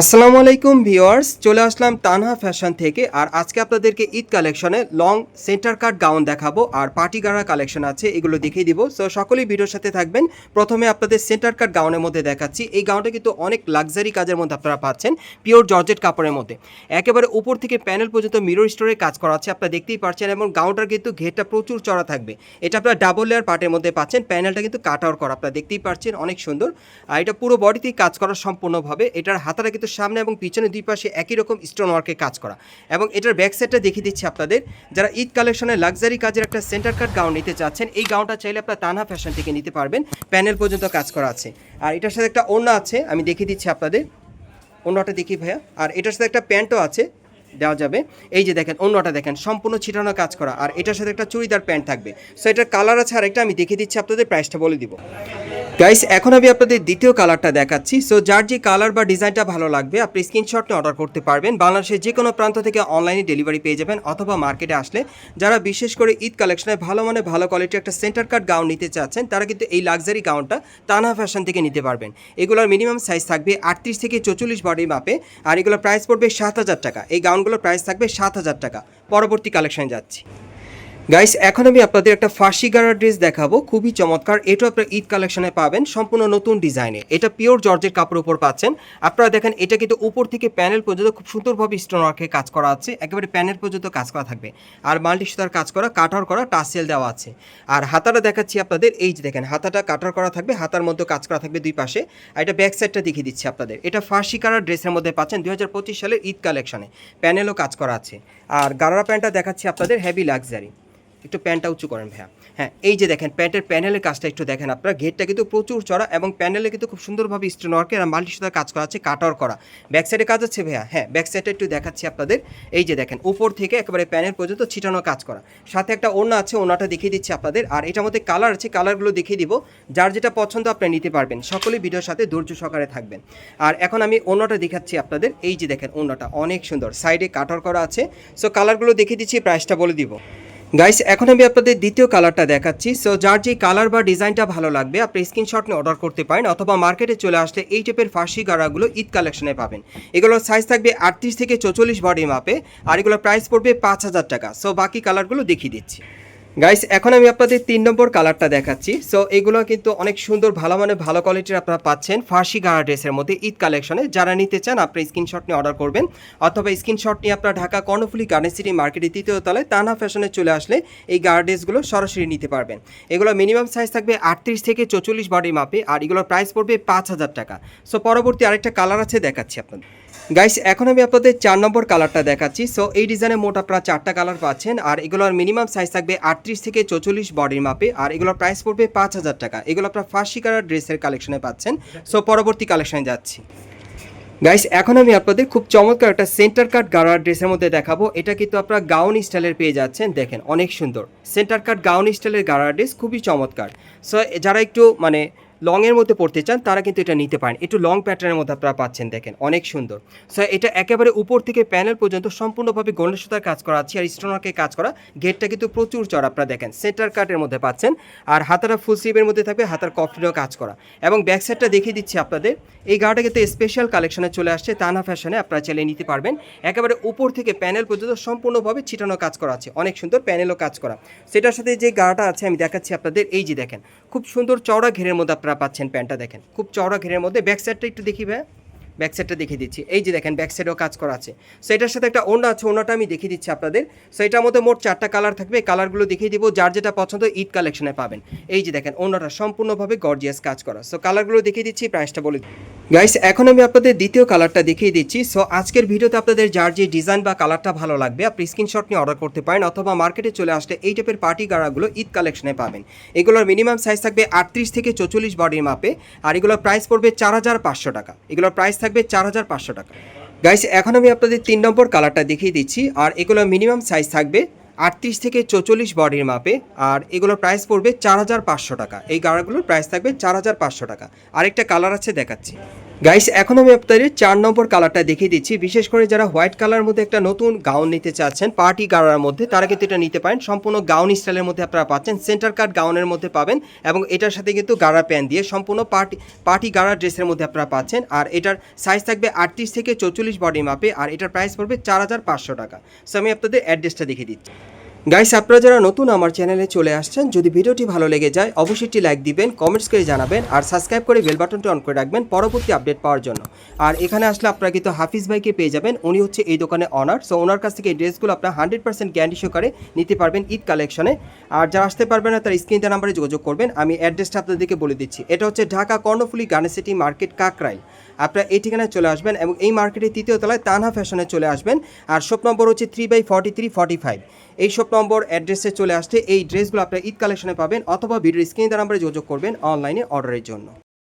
আসসালামু আলাইকুম ভিওয়ার্স চলে আসলাম তানহা ফ্যাশন থেকে, আর আজকে আপনাদেরকে ঈদ কালেকশনে লং সেন্টার কাট গাউন দেখাবো, আর পার্টি গাড়া কালেকশন আছে, এগুলো দেখিয়ে দিব। সো সকলেই ভিডিওর সাথে থাকবেন। প্রথমে আপনাদের সেন্টার কাট গাউনের মধ্যে দেখাচ্ছি। এই গাউনটা কিন্তু অনেক লাক্সারি কাজের মধ্যে আপনারা পাচ্ছেন, পিওর জর্জেট কাপড়ের মধ্যে। একেবারে উপর থেকে প্যানেল পর্যন্ত মিরর স্টোরে কাজ করা আছে, আপনারা দেখতেই পাচ্ছেন এবং গাউনটার কিন্তু ঘেরটা প্রচুর চড়া থাকবে। এটা আপনারা ডাবল লেয়ার পার্টের মধ্যে পাচ্ছেন, প্যানেলটা কিন্তু কাট আউট করা, আপনারা দেখতেই পাচ্ছেন অনেক সুন্দর। আর এটা পুরো বডিতেই কাজ করা সম্পূর্ণভাবে, এটার হাতাটা কিন্তু সামনে এবং পিছনে দুই পাশে একই রকম স্টোন ওয়ার্কে কাজ করা। এবং এটার ব্যাক সাইডটা দেখিয়ে দিচ্ছি আপনাদের। যারা ঈদ কালেকশনের লাক্সারি কাজের একটা সেন্টার কাট গাউন নিতে চাচ্ছেন, এই গাউনটা চাইলে আপনার তানহা ফ্যাশন থেকে নিতে পারবেন। প্যানেল পর্যন্ত কাজ করা আছে। আর এটার সাথে একটা ওড়না আছে, আমি দেখিয়ে দিচ্ছি আপনাদের। অন্যটা দেখি ভাইয়া। আর এটার সাথে একটা প্যান্টও আছে, দেওয়া যাবে। এই যে দেখেন অন্যটা দেখেন, সম্পূর্ণ ছিটানো কাজ করা। আর এটার সাথে একটা চুড়িদার প্যান্ট থাকবে। সো এটার কালার আছে আর একটা আমি দেখিয়ে দিচ্ছি আপনাদের প্রাইসটা বলে দিব। গাইস এখন আমি আপনাদের দ্বিতীয় কালারটা দেখাচ্ছি। সো যার যে কালার বা ডিজাইনটা ভালো লাগবে, আপনি স্ক্রিনশট নিয়ে অর্ডার করতে পারবেন। বাংলাদেশের যে কোনো প্রান্ত থেকে অনলাইনে ডেলিভারি পেয়ে যাবেন অথবা মার্কেটে আসলে। যারা বিশেষ করে ঈদ কালেকশনে ভালো মানে ভালো কোয়ালিটির একটা সেন্টার কাট গাউন নিতে চাচ্ছেন, তারা কিন্তু এই লাক্সারি গাউনটা তানা ফ্যাশন থেকে নিতে পারবেন। এগুলোর মিনিমাম সাইজ থাকবে আটত্রিশ থেকে চৌচল্লিশ বডি মাপে আর এগুলোর প্রাইস পড়বে সাত হাজার টাকা। এই গাউনগুলোর প্রাইস থাকবে সাত হাজার টাকা। পরবর্তী কালেকশনে যাচ্ছি। গাইস এখন আমি আপনাদের একটা ফার্সি গাড়ার ড্রেস দেখাবো। খুবই চমৎকার। এটা আপনার ঈদ কালেকশনে পাবেন। সম্পূর্ণ নতুন ডিজাইনে এটা পিওর জর্জের কাপড় উপর পাচ্ছেন। আপনারা দেখেন, এটা কিন্তু উপর থেকে প্যানেল পর্যন্ত খুব সুন্দরভাবে স্টোন ওয়ার্কে কাজ করা আছে। একেবারে প্যানেল পর্যন্ত কাজ করা থাকবে। আর মাল্টি সুতার কাজ করা কাটার করা টাসেল দেওয়া আছে। আর হাতাটা দেখাচ্ছি আপনাদের। এই যে দেখেন, হাতাটা কাটার করা থাকবে। হাতার মধ্যে কাজ করা থাকবে দুই পাশে। আর এটা ব্যাক সাইডটা দেখিয়ে দিচ্ছি আপনাদের। এটা ফার্সি কালার ড্রেসের মধ্যে পাচ্ছেন দু হাজার পঁচিশ সালের ঈদ কালেকশনে প্যানেলও কাজ করা আছে। আর গারারা প্যান্টটা দেখাচ্ছি আপনাদের হেভি লাক্সারি একটু প্যান্টটা উঁচু করেন ভাইয়া। হ্যাঁ এই যে দেখেন, প্যান্টের প্যানেলের কাজটা একটু দেখেন আপনারা। ঘেরটা কিন্তু প্রচুর চড়া এবং প্যানেলে কিন্তু খুব সুন্দরভাবে স্টোন ওয়ার্কের আর মাল্টি সুতার কাজ করা আছে কাটার করা। ব্যাক সাইডে কাজ আছে ভাইয়া? হ্যাঁ ব্যাক সাইডে একটু দেখাচ্ছি আপনাদের। এই যে দেখেন, উপর থেকে একেবারে প্যানেল পর্যন্ত ছিটানো কাজ করা। সাথে একটা ওড়না আছে, ওড়নাটা দেখিয়ে দিচ্ছি আপনাদের। আর এটার মধ্যে কালার আছে কালারগুলো দেখিয়ে দিব। যার যেটা পছন্দ আপনি নিতে পারবেন। সকলেই ভিডিওর সাথে ধৈর্য সহকারে থাকবেন। আর এখন আমি ওড়নাটা দেখাচ্ছি আপনাদের। এই যে দেখেন, ওড়নাটা অনেক সুন্দর। সাইডে কাটার করা আছে। সো কালারগুলো দেখিয়ে দিচ্ছি প্রাইসটা বলে দিব। গাইস এখন আমি আপনাদের দ্বিতীয় কালারটা দেখাচ্ছি। সো যার যে কালার বা ডিজাইনটা ভালো লাগবে, আপনি স্ক্রিনশট নিয়ে অর্ডার করতে পারেন অথবা মার্কেটে চলে আসলে এই টাইপের ফার্সি গাড়াগুলো ঈদ কালেকশনে পাবেন। এগুলোর সাইজ থাকবে আটত্রিশ থেকে চৌচল্লিশ বডি মাপে আর এগুলোর প্রাইস পড়বে পাঁচ হাজার টাকা। সো বাকি কালারগুলো দেখিয়ে দিচ্ছি। গাইস এখন আমি আপনাদের তিন নম্বর কালারটা দেখাচ্ছি। সো এগুলো কিন্তু অনেক সুন্দর, ভালো মানে ভালো কোয়ালিটির আপনারা পাচ্ছেন ফার্সি গাড়া ড্রেসের মধ্যে, ঈদ কালেকশনে যারা নিতে চান, আপনি স্ক্রিনশট নিয়ে অর্ডার করবেন। অথবা স্ক্রিনশট নিয়ে আপনার ঢাকা কর্ণফুলি গার্ডেন সিটি মার্কেটের তৃতীয় তলায় তানা ফ্যাশনে চলে আসলে এই গাড়া ড্রেসগুলো সরাসরি নিতে পারবেন। এগুলো মিনিমাম সাইজ থাকবে আটত্রিশ থেকে চৌচল্লিশ বডি মাপে, আর এগুলোর প্রাইস পড়বে পাঁচ হাজার টাকা। সো পরবর্তী আরেকটা কালার আছে, দেখাচ্ছি আপনাদের। গাইস এখন আমি আপনাদের চার নম্বর কালারটা দেখাচ্ছি। সো এই ডিজাইনে মোট আপনারা চারটা কালার পাচ্ছেন। আর এগুলোর মিনিমাম সাইজ থাকবে আটত্রিশ থেকে চৌচল্লিশ বডির মাপে। আর এগুলোর প্রাইস পড়বে পাঁচ হাজার টাকা। এগুলো আপনারা ফার্সি কালার ড্রেসের কালেকশনে পাচ্ছেন। সো পরবর্তী কালেকশনে যাচ্ছি। গাইস এখন আমি আপনাদের খুব চমৎকার একটা সেন্টার কাট গাড়ার ড্রেসের মধ্যে দেখাবো। এটা কিন্তু আপনারা গাউন স্টাইলের পেয়ে যাচ্ছেন। দেখেন, অনেক সুন্দর। সেন্টার কাট গাউন স্টাইলের গাড়ার ড্রেস খুবই চমৎকার। সো যারা একটু মানে লংয়ের মধ্যে পড়তে চান, তারা কিন্তু এটা নিতে পারেন। একটু লং প্যাটার্নের মধ্যে আপনারা পাচ্ছেন, দেখেন, অনেক সুন্দর। সো এটা একেবারে উপর থেকে প্যানেল পর্যন্ত সম্পূর্ণভাবে গোল্ডেন সুতার কাজ করা আছে আর স্টোনারকে কাজ করা। গেটটা কিন্তু প্রচুর চড় আপনারা দেখেন সেন্টার কাটের মধ্যে পাচ্ছেন। আর হাতারা ফুল স্লিভের মধ্যে থাকবে হাতার কফটিরও কাজ করা। এবং ব্যাক সাইডটা দেখিয়ে দিচ্ছি আপনাদের, এই গাড়িটা কিন্তু স্পেশাল কালেকশনে চলে আসছে তানা ফ্যাশনে আপনারা চাইলে নিতে পারবেন। একেবারে উপর থেকে প্যানেল পর্যন্ত সম্পূর্ণভাবে ছিটানো কাজ করা আছে, অনেক সুন্দর প্যানেলও কাজ করা। সেটার সাথে যে গাড়াটা আছে, আমি দেখাচ্ছি আপনাদের, এই যে দেখেন খুব সুন্দর চওড়া ঘেরের মধ্যে আপনারা পাচ্ছেন প্যান্টটা দেখেন। খুব চওড়া ঘেরের মধ্যে। ব্যাক সাইডটা একটু দেখি ভাই ব্যাক সাইডটা দেখিয়ে দিচ্ছি। এই যে দেখেন ব্যাক সাইডেও কাজ করা আছে। সো এটার সাথে একটা ওড়না আছে, ওড়নাটা আমি দেখিয়ে দিচ্ছি আপনাদের। সো এটার মধ্যে মোট চারটা কালার থাকবে। এই কালারগুলো দেখিয়ে দিব, যার যেটা পছন্দ ঈদ কালেকশনে পাবেন। এই যে দেখেন, ওড়নাটা সম্পূর্ণভাবে গর্জিয়াস কাজ করা। সো কালারগুলো দেখিয়ে দিচ্ছি প্রাইসটা বলে গাইস এখন আমি আপনাদের দ্বিতীয় কালারটা দেখিয়ে দিচ্ছি। সো আজকের ভিডিওতে আপনাদের যার যে ডিজাইন বা কালারটা ভালো লাগবে, আপনি স্ক্রিনশট নিয়ে অর্ডার করতে পারেন, অথবা মার্কেটে চলে আসলে এই টাইপের পার্টি গাড়াগুলো ঈদ কালেকশনে পাবেন। এগুলোর মিনিমাম সাইজ থাকবে আটত্রিশ থেকে চৌচল্লিশ বডির মাপে, আর এগুলোর প্রাইস পড়বে চার হাজার পাঁচশো টাকা। এগুলোর প্রাইস থাকবে চার হাজার পাঁচশো টাকা। গাইস এখন আমি আপনাদের তিন নম্বর কালারটা দেখিয়ে দিচ্ছি। আর এগুলো মিনিমাম সাইজ থাকবে আটত্রিশ থেকে চৌচল্লিশ বডির মাপে। আর এগুলোর প্রাইস পড়বে চার হাজার পাঁচশো টাকা। এই গাড়াগুলোর প্রাইস থাকবে চার হাজার পাঁচশো টাকা। আরেকটা কালার আছে দেখাচ্ছি। গাইস এখন আমি আপনাদের চার নম্বর কালারটা দেখিয়ে দিচ্ছি। বিশেষ করে যারা হোয়াইট কালার মধ্যে একটা নতুন গাউন নিতে চাচ্ছেন পার্টি গাড়ার মধ্যে, তারা কিন্তু এটা নিতে পারেন। সম্পূর্ণ গাউন স্টাইলের মধ্যে আপনারা পাচ্ছেন। সেন্টার কাট গাউনের মধ্যে পাবেন এবং এটার সাথে কিন্তু গাড়া প্যান্ট দিয়ে সম্পূর্ণ পার্টি পার্টি গাড়া ড্রেসের মধ্যে আপনারা পাচ্ছেন। আর এটার সাইজ থাকবে আটত্রিশ থেকে চৌচল্লিশ বডি মাপে আর এটার প্রাইস পড়বে চার হাজার পাঁচশো টাকা। সো আমি আপনাদের অ্যাড্রেসটা দেখিয়ে দিচ্ছি। গাইস আপনারা যারা নতুন আমার চ্যানেলে চলে আসছেন, যদি ভিডিওটি ভালো লেগে যায়, অবশ্যই একটি লাইক দিবেন কমেন্টস করে জানাবেন, আর সাবস্ক্রাইব করে বেল বাটনটি অন করে রাখবেন পরবর্তী আপডেট পাওয়ার জন্য। আর এখানে আসলে আপনারা কিন্তু হাফিজ ভাইকে পেয়ে যাবেন, উনি হচ্ছে এই দোকানে অনার সো ওনার কাছ থেকে এই ড্রেসগুলো আপনার হান্ড্রেড পার্সেন্ট গ্যারান্টি সহকারে নিতে পারবেন ঈদ কালেকশনে আর যারা আসতে পারবেন না, তার স্ক্রিন নাম্বারে যোগাযোগ করবেন, আমি অ্যাড্রেসটা আপনাদেরকে বলে দিচ্ছি। এটা হচ্ছে Dhaka Karnaphuli garden city market Kakrail. আপনারা এই ঠিকানায় চলে আসবেন এবং এই মার্কেটের তৃতীয় তলায় তানহা ফ্যাশনে চলে আসবেন, আর শপ নম্বর হচ্ছে three by forty three forty five এই শপ নম্বর অ্যাড্রেসে চলে আসছে এই ড্রেসগুলো আপনারা ঈদ কালেকশনে পাবেন অথবা ভিডিওর স্ক্রিন নাম্বারে যোগাযোগ করবেন, অনলাইনে অর্ডারের জন্য।